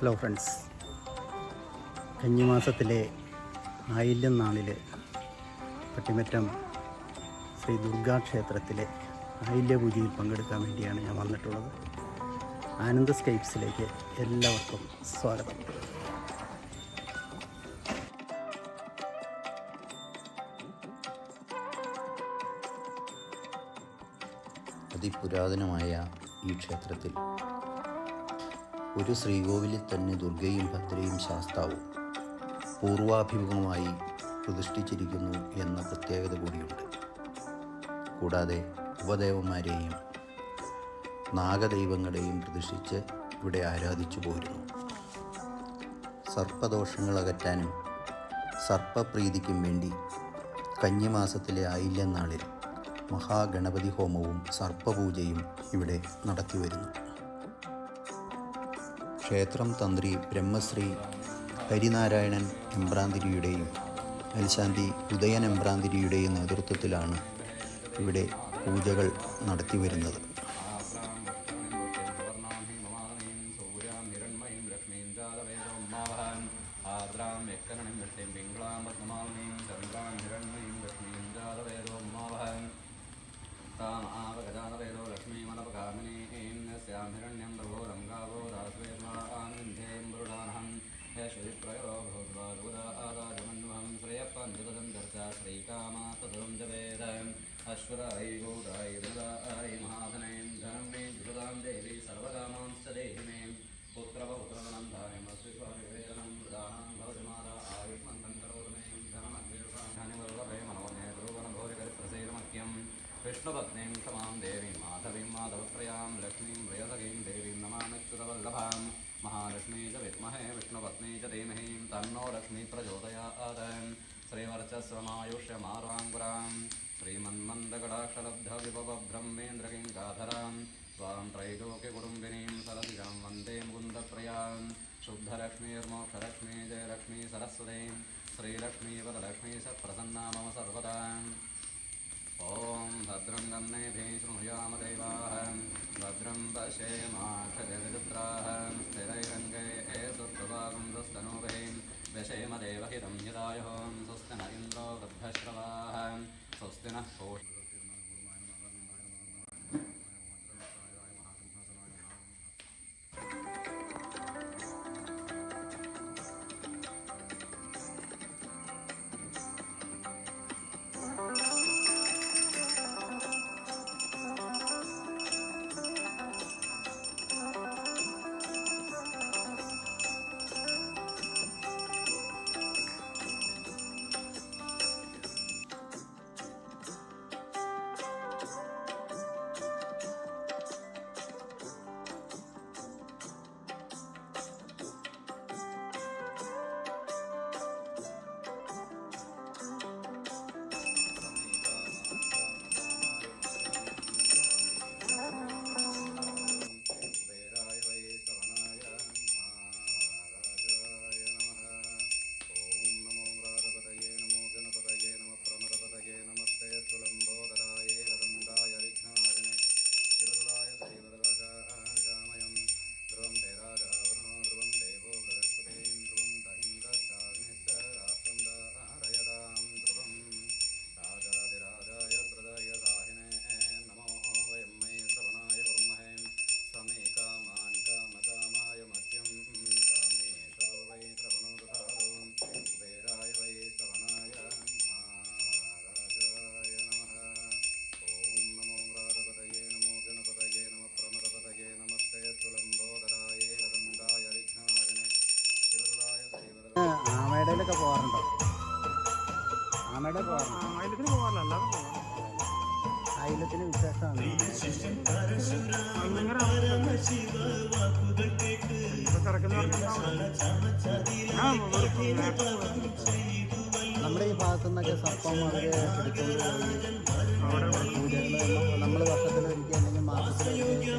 Hello friends കന്നിമാസത്തിലെ ആയില്യം നാളിൽ പട്ടിമറ്റം ശ്രീ ദുർഗാ ക്ഷേത്രത്തിലെ ആയില്യപൂജയിൽ പങ്കെടുക്കാൻ വേണ്ടിയാണ് ഞാൻ വന്നിട്ടുള്ളത്. ആനന്ദ സ്കൈപ്സിലേക്ക് എല്ലാവർക്കും സ്വാഗതം. അതിപുരാതനമായ ഈ ക്ഷേത്രത്തിൽ ഒരു ശ്രീകോവിലിൽ തന്നെ ദുർഗയും ഭദ്രയും ശാസ്താവും പൂർവാഭിമുഖമായി പ്രതിഷ്ഠിച്ചിരിക്കുന്നു എന്ന പ്രത്യേകത കൂടിയുണ്ട്. കൂടാതെ ഉപദേവന്മാരെയും നാഗദൈവങ്ങളെയും പ്രതിഷ്ഠിച്ച് ഇവിടെ ആരാധിച്ചു പോരുന്നു. സർപ്പദോഷങ്ങൾ അകറ്റാനും സർപ്പപ്രീതിക്കും വേണ്ടി കന്നിമാസത്തിലെ ആയില്യനാളിൽ മഹാഗണപതി ഹോമവും സർപ്പപൂജയും ഇവിടെ നടത്തിവരുന്നു. ക്ഷേത്രം തന്ത്രി ബ്രഹ്മശ്രീ ഹരിനാരായണൻ എമ്പ്രാന്തിരിയുടെയും മേൽശാന്തി ഉദയൻ എമ്പ്രാന്തിരിയുടെയും നേതൃത്വത്തിലാണ് ഇവിടെ പൂജകൾ നടത്തിവരുന്നത്. വരുന്നത് ഹിരണ്യം പ്രഭോരം രംഗാവോ രാസ്വേമാനന്ദേം శిప్రయో భూద్వాగురారాజమన్వహం శ్రేయపంజదం దర్శా శ్రీకామా తదం జవేద అశ్వరాయ గౌరాయ రుదాయ మహాధనైం ధనం మే జృదాం దేవి సర్వకామాంశ్చ దేహి మే పుత్రవపుత్రమనందాయం అశ్వివేదనం మృదానం భవజమాదా ఆయుష్మంతం కరోతు మే ధనమగ్నిర్వాణి మనోమే ధ్రువన భోజకరిప్రసేనమఖ్యం విష్ణుపత్నీం క్షమాం దేవీం మాధవీం మాధవప్రయాం లక్ష్మీం వయసగీం దేవీం నమానచ్యుతవల్లభాం महालक्ष्मी च विद्महे, विष्णुपत्नी च तन्नो लक्ष्मी प्रचोदयात्। श्रीवर्चस्वमायुष्यमाराङ्गुरां श्रीमन्मन्दकटाक्षलब्धविभवब्रह्मेन्द्रकिङ्गाधरां स्वां त्रैलोक्यकुटुम्बिनीं सरसिजां वंदे मुकुन्दप्रियाँ शुद्धलक्ष्मीर्मोक्षलक्ष्मी, जयलक्ष्मी सरस्वतीं श्रीलक्ष्मीपदलक्ष्मी स प्रसन्ना मम सर्वदा। ॐ भद्रं गन्नेभिः शृणुयाम देवाः। भद्रं पश्येमाक्षजगत्राः स्थिरैरङ्गे सुप्रभागुन्दस्तनूभिः व्यशेम देवहितं यदायुः स्वस्ति न इन्द्रो वृद्धश्रवाः। स्वस्ति नः ആമയുടെയിലൊക്കെ പോകാറുണ്ടോ? ആമയുടെ പോകാറുണ്ടോ? പോകാറില്ല അല്ലാതെ ആയില്യത്തിന് വിശേഷമാണ്. നമ്മുടെ ഈ ഭാഗത്തു നിന്നൊക്കെ സർപ്പം പൂജകൾ നമ്മൾ വർഷത്തിലൊരിക്കൽ അല്ലെങ്കിൽ മാസത്തിലൊരിക്കൽ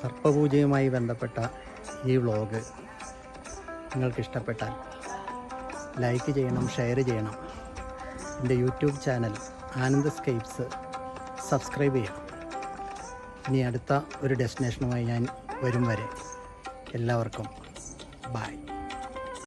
സർപ്പപൂജയുമായി ബന്ധപ്പെട്ട ഈ വ്ളോഗ് നിങ്ങൾക്കിഷ്ടപ്പെട്ടാൽ ലൈക്ക് ചെയ്യണം ഷെയർ ചെയ്യണം. എന്റെ YouTube channel Anand scapes subscribe ചെയ്യണം ഇനി അടുത്ത ഒരു ഡെസ്റ്റിനേഷനുമായി ഞാൻ വരും വരെ. എല്ലാവർക്കും ബായ്